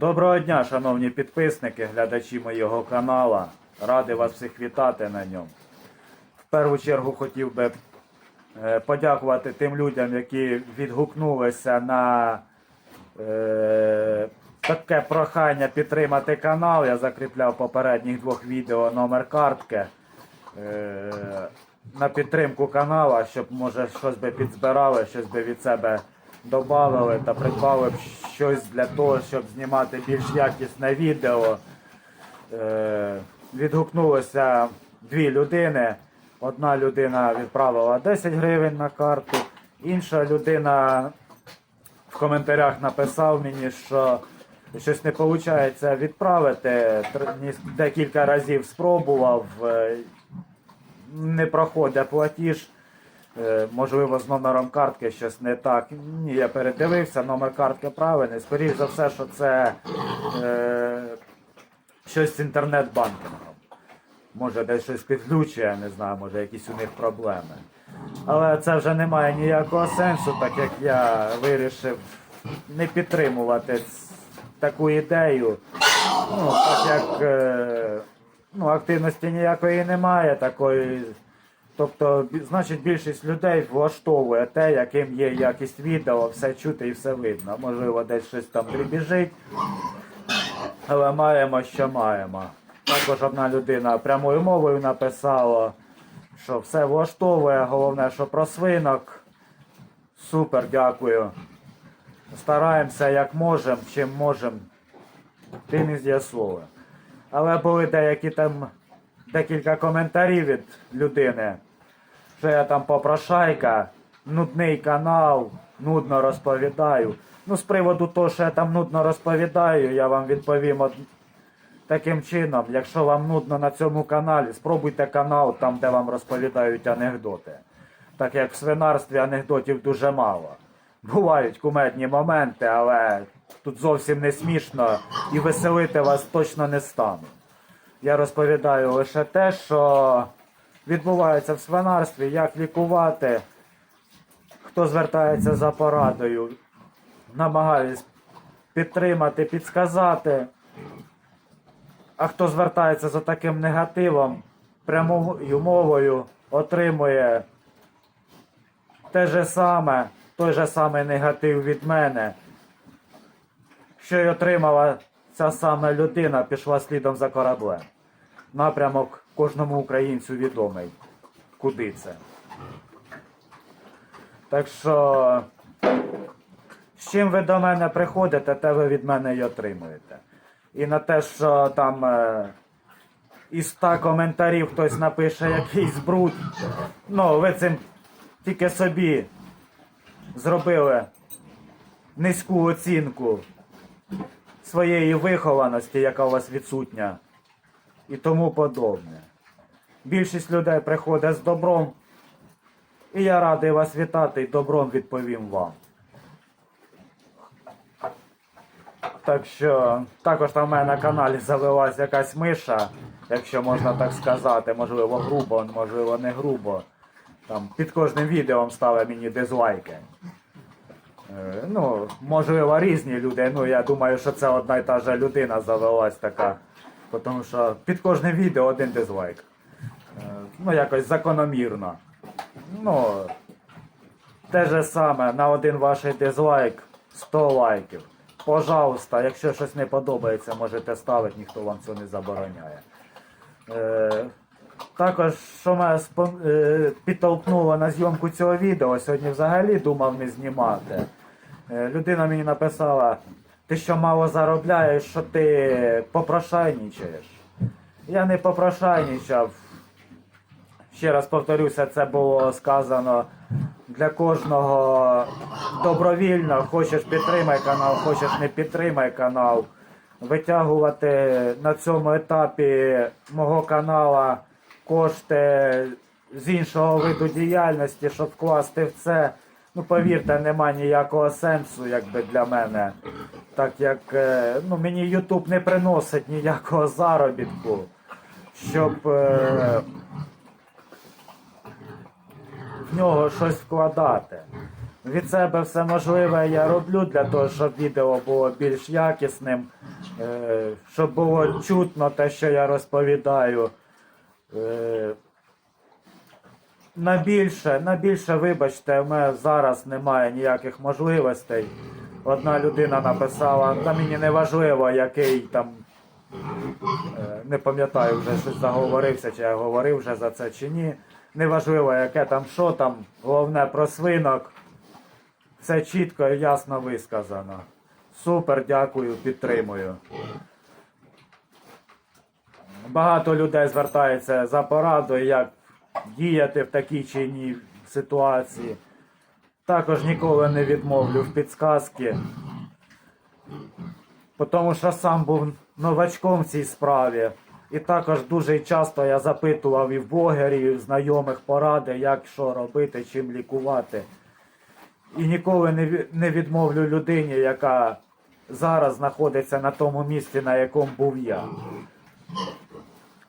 Доброго дня, шановні підписники, глядачі моєго канала. Радий вас всіх вітати на ньому. В першу чергу хотів би е, подякувати тим людям, які відгукнулися на е, таке прохання підтримати канал. Я закріпляв попередніх двох відео номер картки е, на підтримку канала, щоб може щось би підзбирали, щось би від себе додали та придбали б щось для того, щоб знімати більш якісне відео. Е, відгукнулося дві людини. Одна людина відправила 10 гривень на карту, інша людина в коментарях написав мені, що щось не виходить відправити. Декілька разів спробував, е, не проходить платіж. Е, Можливо, з номером картки щось не так. Ні, я передивився, номер картки правильний. Скоріше за все, що це е, щось з інтернет-банкінгом. Може, десь щось підключує, не знаю, може якісь у них проблеми. Але це вже не має ніякого сенсу, так як я вирішив не підтримувати таку ідею. Ну, так як е, ну, активності ніякої немає, такої. Тобто, значить, більшість людей влаштовує те, яким є якість відео, все чути і все видно. Можливо, десь щось там дрібіжить, але маємо, що маємо. Також одна людина прямою мовою написала, що все влаштовує, головне, що про свинок. Супер, дякую. Стараємося як можемо, чим можемо, тим і з'ясовуємо. Але були деякі там декілька коментарів від людини, що я там попрошайка, нудний канал, нудно розповідаю. Ну, з приводу того, що я там нудно розповідаю, я вам відповім од... таким чином, якщо вам нудно на цьому каналі, спробуйте канал там, де вам розповідають анекдоти. Так як в свинарстві анекдотів дуже мало. Бувають кумедні моменти, але тут зовсім не смішно і веселити вас точно не стану. Я розповідаю лише те, що відбувається в свинарстві, як лікувати, хто звертається за порадою, намагаюсь підтримати, підсказати. А хто звертається за таким негативом, прямою мовою отримує те же саме, той же самий негатив від мене, що й отримала ця сама людина, пішла слідом за кораблем. Напрямок кожному українцю відомий. Куди це? Так що, з чим ви до мене приходите, те ви від мене й отримуєте. І на те, що там е, із 100 коментарів хтось напише якийсь бруд, ну ви цим тільки собі зробили низьку оцінку своєї вихованості, яка у вас відсутня, і тому подобне. Більшість людей приходить з добром, і я радий вас вітати і добром відповім вам. Так що також там в мене на каналі завелась якась миша, якщо можна так сказати, можливо грубо, можливо не грубо. Там під кожним відео ставить мені дизлайки. Е, Ну, можливо, різні люди. Ну, я думаю, що це одна й та же людина завелась така. Тому що під кожним відео один дизлайк. Е, Ну, якось закономірно. Ну, те же саме, на один ваш дизлайк 100 лайків. Пожалуйста, якщо щось не подобається, можете ставити, ніхто вам цього не забороняє. Е, також, що мене е, підтолкнуло на зйомку цього відео, сьогодні взагалі думав не знімати. Е, людина мені написала, ти що мало заробляєш, що ти попрошайнічаєш. Я не попрошайнічав. Ще раз повторюся, це було сказано для кожного добровільно. Хочеш підтримай канал, хочеш не підтримай канал. Витягувати на цьому етапі мого канала кошти з іншого виду діяльності, щоб вкласти в це. Ну, повірте, нема ніякого сенсу, якби для мене. Так як е, ну, мені YouTube не приносить ніякого заробітку, щоб е, в нього щось вкладати. від себе все можливе я роблю для того, щоб відео було більш якісним, е, щоб було чутно те, що я розповідаю. Е, На більше, на більше, вибачте, в мене зараз немає ніяких можливостей. Одна людина написала, та мені не важливо, який там. е, Не пам'ятаю вже щось заговорився, чи я говорив вже за це чи ні. Неважливо, яке там, що там, головне про свинок. Все чітко і ясно висказано. Супер, дякую, підтримую. Багато людей звертається за порадою, як діяти в такій чи іншій ситуації. Також ніколи не відмовлю в підсказки. Тому що сам був новачком в цій справі. І також дуже часто я запитував і в блогерів, і в знайомих поради, як що робити, чим лікувати. І ніколи не не відмовлю людині, яка зараз знаходиться на тому місці, на якому був я.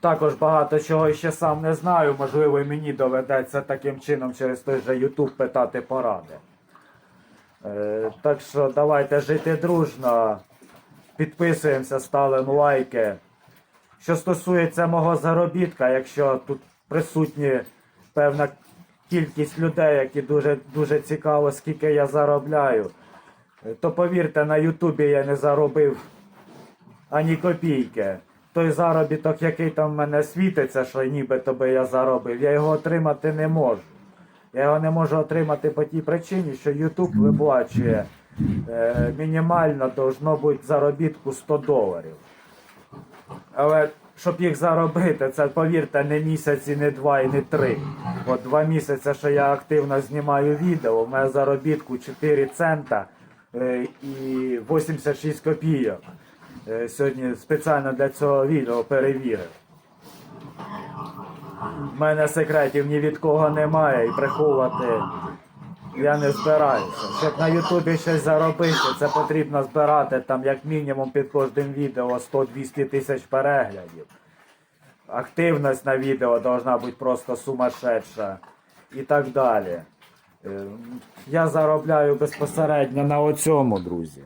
Також багато чого ще сам не знаю, можливо, мені доведеться таким чином через той же YouTube питати поради. Е, так що давайте жити дружно, підписуємося, ставимо лайки. Що стосується мого заробітка, якщо тут присутні певна кількість людей, які дуже, дуже цікаво, скільки я заробляю, то повірте, на Ютубі я не заробив ані копійки. Той заробіток, який там в мене світиться, що нібито би я заробив, я його отримати не можу. Я його не можу отримати по тій причині, що YouTube виплачує е, мінімально должно бути заробітку 100 доларів. Але щоб їх заробити, це повірте, не місяць не два, і не три. От два місяці, що я активно знімаю відео, в мене заробітку 4 цента е, і 86 копійок. Е, Сьогодні спеціально для цього відео перевірив. У мене секретів ні від кого немає і приховувати я не збираюся. Щоб на Ютубі щось заробити, це потрібно збирати там як мінімум під кожним відео 100-200 тисяч переглядів. Активність на відео должна бути просто сумасшедша і так далі. Е, Я заробляю безпосередньо на оцьому, друзі.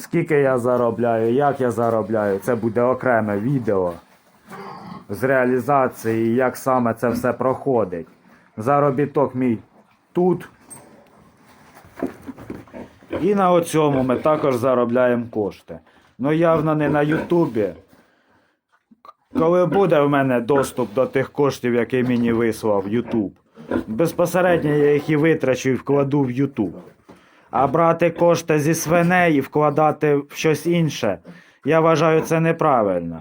Скільки я заробляю, як я заробляю, це буде окреме відео з реалізації, як саме це все проходить. Заробіток мій тут. І на оцьому ми також заробляємо кошти. Ну явно не на Ютубі. Коли буде в мене доступ до тих коштів, які мені вислав Ютуб, безпосередньо я їх і витрачу і вкладу в Ютуб. А брати кошти зі свиней і вкладати в щось інше, я вважаю це неправильно.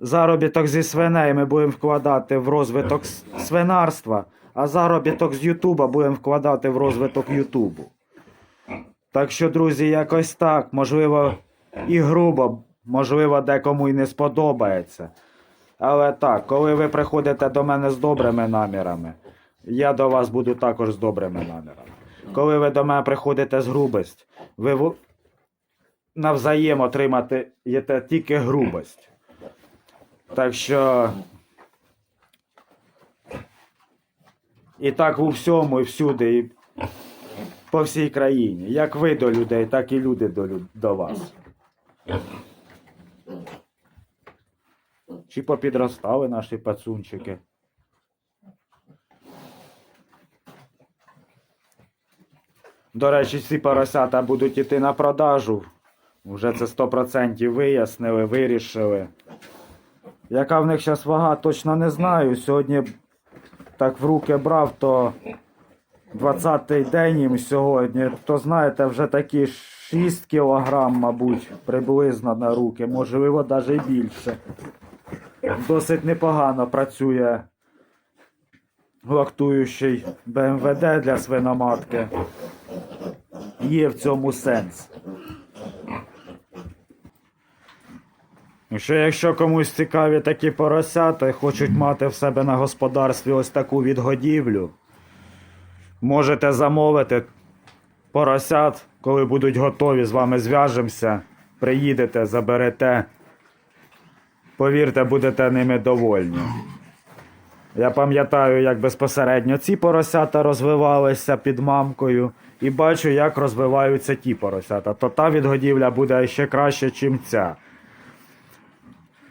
Заробіток зі свиней ми будемо вкладати в розвиток свинарства, а заробіток з Ютуба будемо вкладати в розвиток Ютубу. Так що, друзі, якось так, можливо, і грубо, можливо, декому і не сподобається. Але так, коли ви приходите до мене з добрими намірами, я до вас буду також з добрими намірами. Коли ви до мене приходите з грубость, ви навзаєм отримати тільки грубость. Так що. І так у всьому, і всюди, і по всій країні. Як ви до людей, так і люди до, до вас. Чи попідростали наші пацунчики? До речі, ці поросята будуть іти на продажу. Вже це 100% вияснили, вирішили. Яка в них зараз вага, точно не знаю. Сьогодні так в руки брав, то 20-й день їм сьогодні, то знаєте, вже такі 6 кілограм, мабуть, приблизно на руки, можливо, навіть більше. Досить непогано працює лактуючий БМВД для свиноматки. Є в цьому сенс. Що якщо комусь цікаві такі поросята і хочуть мати в себе на господарстві ось таку відгодівлю, можете замовити поросят, коли будуть готові, з вами зв'яжемося, приїдете, заберете. Повірте, будете ними довольні. Я пам'ятаю, як безпосередньо ці поросята розвивалися під мамкою, і бачу, як розвиваються ті поросята. То та відгодівля буде ще краще, ніж ця.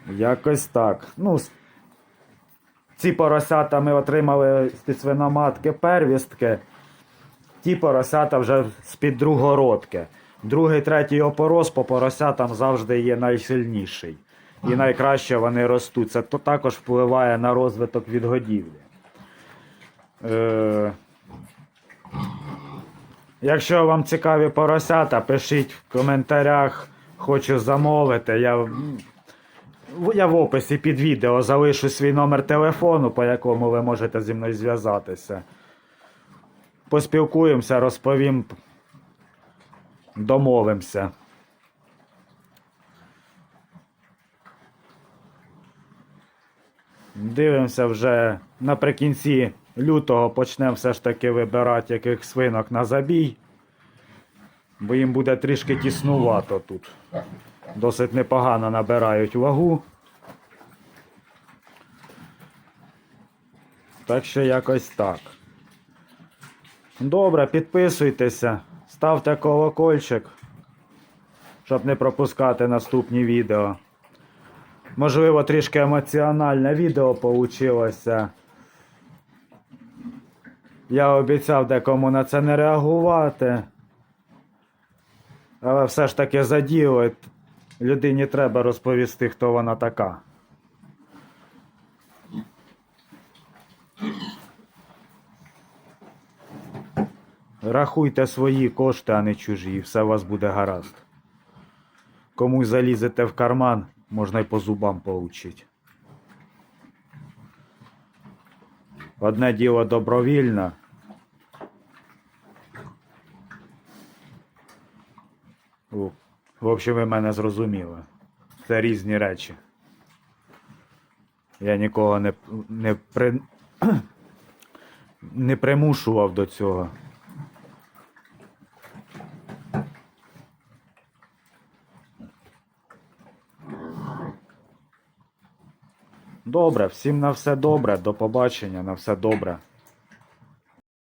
Якось так. Ну, ці поросята ми отримали з-під свиноматки первістки. Ті поросята вже з-під другородки. Другий, третій опорос по поросятам завжди є найсильніший. І найкраще вони ростуть. Це то також впливає на розвиток відгодівлі. Е... Якщо вам цікаві поросята, пишіть в коментарях, хочу замовити. Я, я в описі під відео залишу свій номер телефону, по якому ви можете зі мною зв'язатися. Поспілкуємося, розповім, домовимося. Дивимося вже наприкінці лютого почнемо все ж таки вибирати яких свинок на забій. Бо їм буде трішки тіснувато тут. Досить непогано набирають вагу. Так що якось так. Добре, підписуйтеся, ставте колокольчик, щоб не пропускати наступні відео. Можливо, трішки емоціональне відео получилося. Я обіцяв декому на це не реагувати. Але все ж таки за діло людині треба розповісти, хто вона така. Рахуйте свої кошти, а не чужі, все у вас буде гаразд. Комусь залізете в карман, можна й по зубам получити. Одне діло добровільно. О, В общем, ви мене зрозуміли. Це різні речі. Я нікого не, не, при... не примушував до цього. Добре, всім на все добре, до побачення, на все добре.